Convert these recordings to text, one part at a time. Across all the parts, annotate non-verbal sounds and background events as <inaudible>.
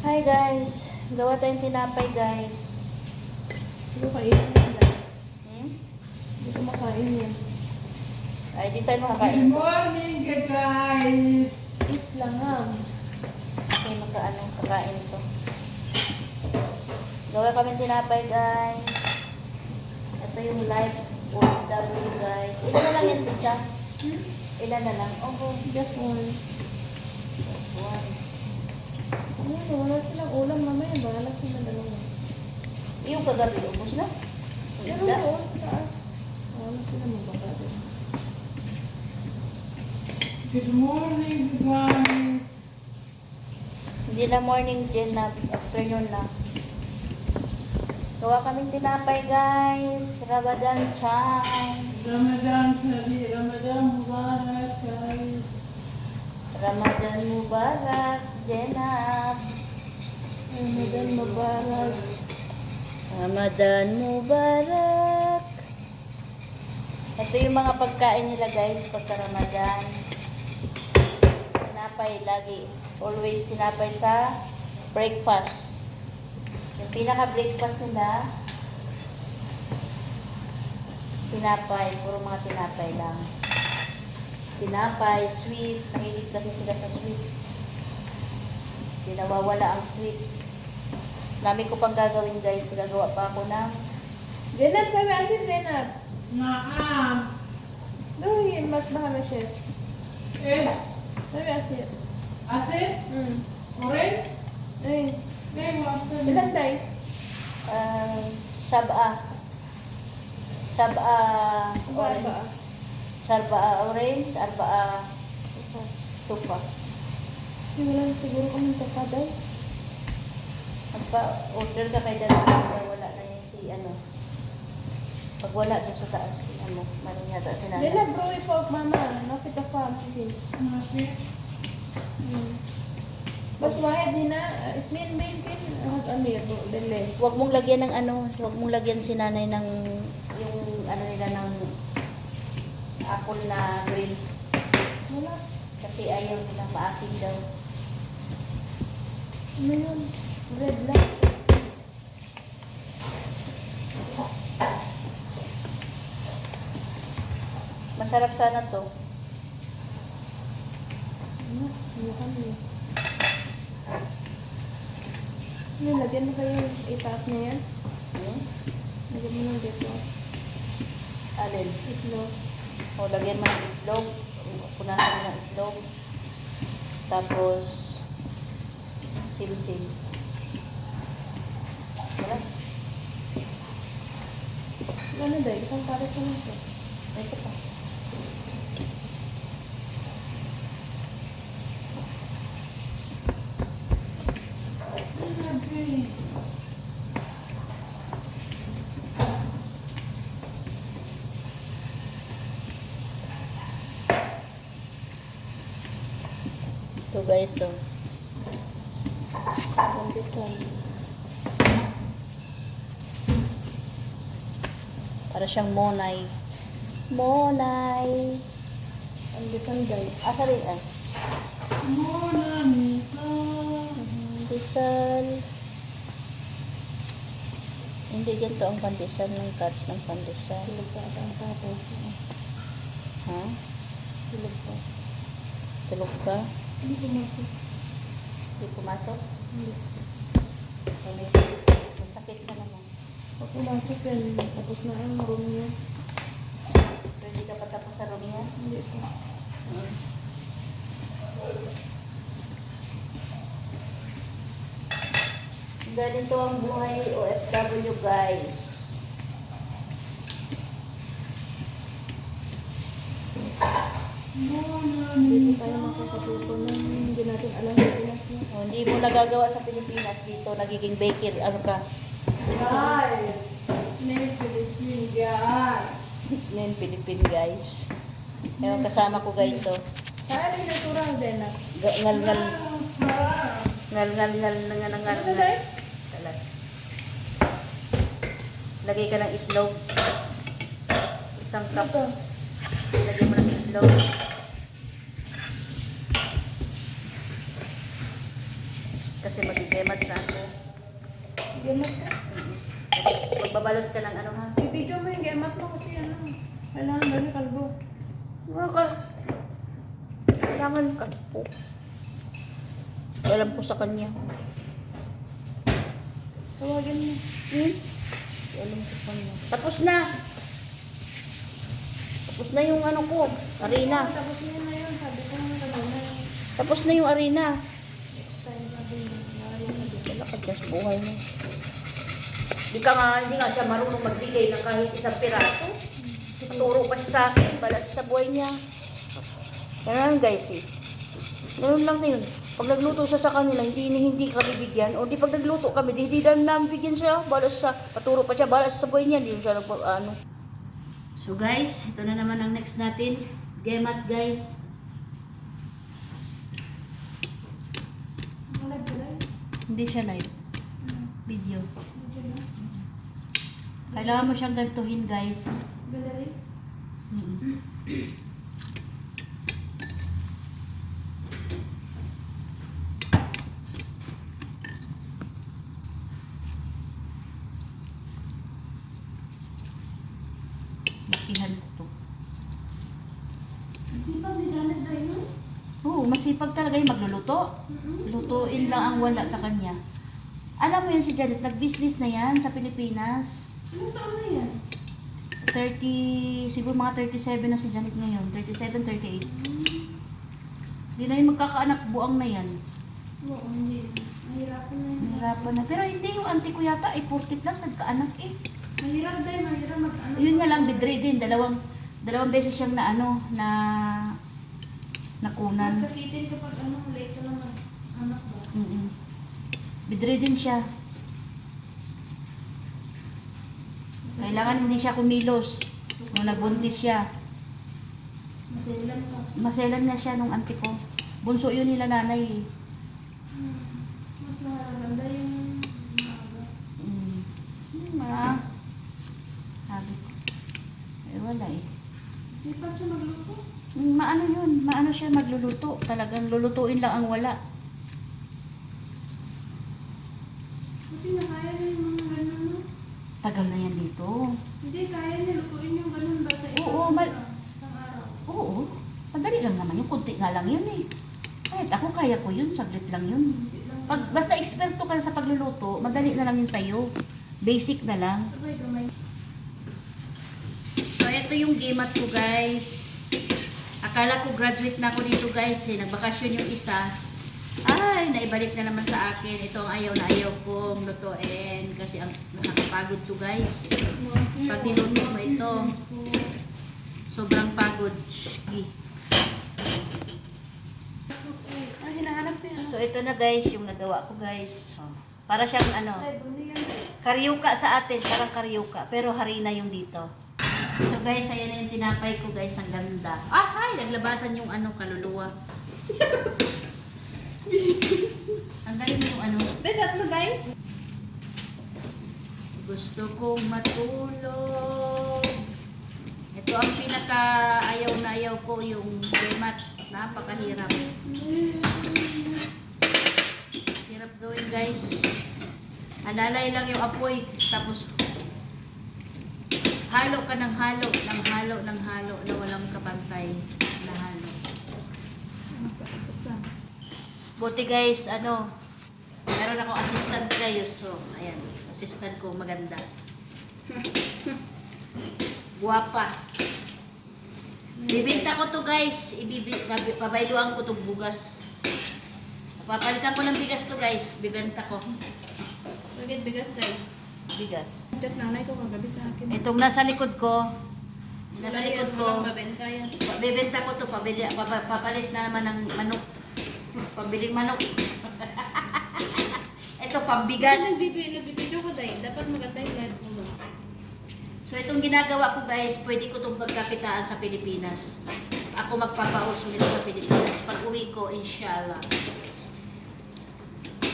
Hi guys, gawa tayong tinapay guys. Hindi ko kainin yan. Hmm? Hindi ko makain yan. Ay, di tayo Good makakain. morning, guys! It's langham. Okay, makaano, kakain ito. Gawa kami tinapay guys. Ito yung live OFW guys. Ilan na lang yan siya? Hmm? Ilan na lang? Oh, Just one. one. Ano, wala silang ulam mamaya. Bahala sila dalawa. Yung kagabi, ubos na. Yung Pero isda. doon, taas. Wala sila magbabado. Good morning, good morning. Hindi na morning din na, afternoon na. Gawa kaming tinapay guys. Ramadan time. Ramadan Ramadan Mubarak, guys. Ramadan Mubarak, Jenab. Ramadan Mubarak. Ramadan Mubarak. Ito yung mga pagkain nila guys pagka Ramadan. Tinapay lagi. Always tinapay sa breakfast. Yung pinaka-breakfast nila, tinapay. Puro mga tinapay lang. Tinapay, sweet. Mahilig kasi sila sa sweet. Hindi nawawala ang sweet. Dami ko pang gagawin guys. Gagawa pa ako ng Jenab, sabi asin, Jenab. Naam. Doon, mas baka na chef. Eh, Sabi asin. asin? Hmm. Orange? Ay, Eh, wasan. ilan day? uh, sab'a. Sab'a Ba, Sab'a orange, arba'a tupa. Hindi wala siguro kami tapaday. Magpa-order ka kay dalawa wala na yun si ano. Pag wala doon sa taas, si ano, maroon yata si nanay. Jenab, bro, ifog mama. Nakit ka pa. Nasi. Hmm. Bas wahid din na. Itlin, main pin. Hag amir, bro. Dele. Huwag mong lagyan ng ano, huwag mong lagyan si nanay ng yung ano nila ng apple na green. Wala. Kasi ayaw nilang maasin daw. Ano yun? Red lang. Masarap sana to. Ano? Ano kami? Ano, lagyan mo kayo itaas niya yan? Hmm? Lagyan mo ng dito. Alin? Itlog. O, lagyan mo ng itlog. Punasan mo ng itlog. Tapos, simsim. Wala. Ano dahil? Isang para sa lang to. Ito pa. Nasi. Ito guys, so. Bandisan. Para siyang monay. Monay. Bandisan dahil. Ah, sorry. Ah. Mona Misa. Pandesal. Hindi ganito ang pandesal ng cut ng pandesal. At ang tapos. Ha? Silog pa. Tulog ka? Hindi pumasok. Hindi pumasok? Hindi. Ay, may, sakit ka naman. Pag pumasok yan, tapos na ang room niya. Pero hindi ka pa tapos sa room niya? Hindi pa. Hmm. Ganito ang buhay OFW guys. Hindi tayo makakatuto ng hindi natin alam yung Pinas niya. O, hindi mo nagagawa sa Pilipinas dito, nagiging baker, ano ka? Guys. Name Philippine, guys. Ngayon, Philippine guys. Ewan kasama ko guys, so. Saan yung naturang din na? Ga- Ngal, ngal, ngal, ngal, ngal, ngal, ngal, ngal, Ano? Talag. Lagay ka ng itlog. Isang cup. Lagay mo ng itlog. Kasi Mag-gemat na ako. Gemat ka. Magbabalot ka ng ano ha? I-video mo yung gemat mo kasi ano. Kailangan ba na kalbo? Mga ka. Kailangan ka po. Alam ko sa kanya. Tawagin mo. Hmm? Alam ko sa kanya. Tapos na. Tapos na yung ano ko. Arena. Tapos niya na yun. Sabi ko nga kanina. Tapos na yung arena. Next time sabi niya. Wala na. Wala ka buhay mo. Hindi ka nga, hindi nga siya marunong magbigay ng kahit isang piraso. Turo pa siya sa akin, bala siya sa buhay niya. Ganun guys eh. Ganun lang yun. Pag nagluto siya sa kanila, hindi hindi ka bibigyan. O di pag nagluto kami, di hindi na namin bigyan siya. Bala siya, paturo pa siya, bala siya sa buhay niya. Hindi siya nagpa, ano. So guys, ito na naman ang next natin. Gemat guys. Wala ba lang? Hindi siya live. Video. Kailangan mo siyang gantuhin guys. Gallery? Lakihan ko to. Isipag ni Janet na yun. Oo, masipag talaga yung magluluto. Lutuin lang ang wala sa kanya. Alam mo yun si Janet, nag-business na yan sa Pilipinas. Anong taon na yan? 30, siguro mga 37 na si Janet ngayon. 37, 38. Hindi na yung magkakaanak, buang na yan. Oo, hindi. Mahirapan na yun. Mahirapan na. Pero hindi yung auntie ko yata, ay 40 plus, nagkaanak eh. Mahirap dahil mahirap mag-ano. Yun nga lang, bedridden. Dalawang, dalawang beses siyang na ano, na nakunan. Masakitin kapag ano, late ka lang mag-anak ba? Mm Bedridden siya. Kailangan hindi siya kumilos. Nung nagbuntis siya. Masilan ka. Maselan na siya nung auntie ko. Bunso yun nila nanay eh. Hmm. Mas maganda yung maaga. Mm. Hmm, mga sabi ko. Eh wala eh. Sipag siya magluto. Mm, Maano yun? Maano siya magluluto? Talagang lulutuin lang ang wala. Buti na kaya niya yung mga? Tagal na yan dito. Hindi, kaya niya lutuin yung ganun ba sa Oo, isang, mal- isang araw. Oo. Madali lang naman yun. Kunti nga lang yun eh. Kahit ako kaya ko yun. Saglit lang yun. Hindi lang. Pag, basta eksperto ka na sa pagluluto, madali na lang yun sa'yo. Basic na lang. Sabay, gamay. So, ito yung gimat ko, guys. Akala ko graduate na ako dito, guys. Eh. Nagbakasyon yung isa. Ay, naibalik na naman sa akin. Ito ang ayaw na ayaw kong lutuin. Kasi ang nakakapagod to, guys. Pag niluto mo ito, sobrang pagod. Shki. So, ito na, guys, yung nagawa ko, guys. Oh. Para siyang, ano. Karyuka sa atin, parang karyuka. Pero harina yung dito. So guys, ayan na yung tinapay ko guys. Ang ganda. Ah, ay, naglabasan yung ano, kaluluwa. <laughs> Ang galing yung ano. Dahil, tatlo. Gusto kong matulog. Ito ang pinaka ayaw na ayaw ko yung gemat. Napakahirap. Hirap gawin guys. Alalay lang yung apoy. Tapos halo ka ng halo, ng halo, ng halo na walang kabantay na halo. Buti guys, ano, meron akong assistant kayo. So, ayan, assistant ko maganda. Guwapa. Bibinta ko to guys. Ibibi, pabayluan ko to bugas. Papalitan ko ng bigas to guys. Bibenta ko. Bakit bigas dahil? Bigas. Chat nanay ko kagabi sa akin. Itong nasa likod ko. Nasa likod ko. Bibenta ko to. Pabili, papa- papalit na naman ng manok. Pabiling manok. <laughs> Ito, pambigas. Nagbibidyo ko dahil. Dapat maganda yung live mo ba? So itong ginagawa ko guys, pwede ko itong pagkakitaan sa Pilipinas. Ako magpapaus ulit sa Pilipinas. Pag uwi ko, inshallah.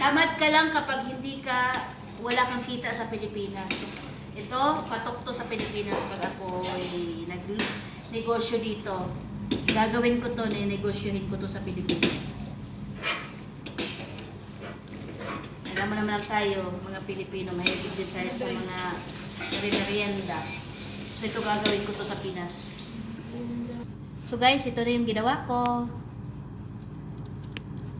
Tamad ka lang kapag hindi ka, wala kang kita sa Pilipinas. Ito, patok to sa Pilipinas pag ako ay nag-negosyo dito. Gagawin ko to, negosyohin ko to sa Pilipinas. Alam mo naman tayo, mga Pilipino, mahilig din tayo sa mga merienda. So ito gagawin ko to sa Pinas. So guys, ito na yung ginawa ko.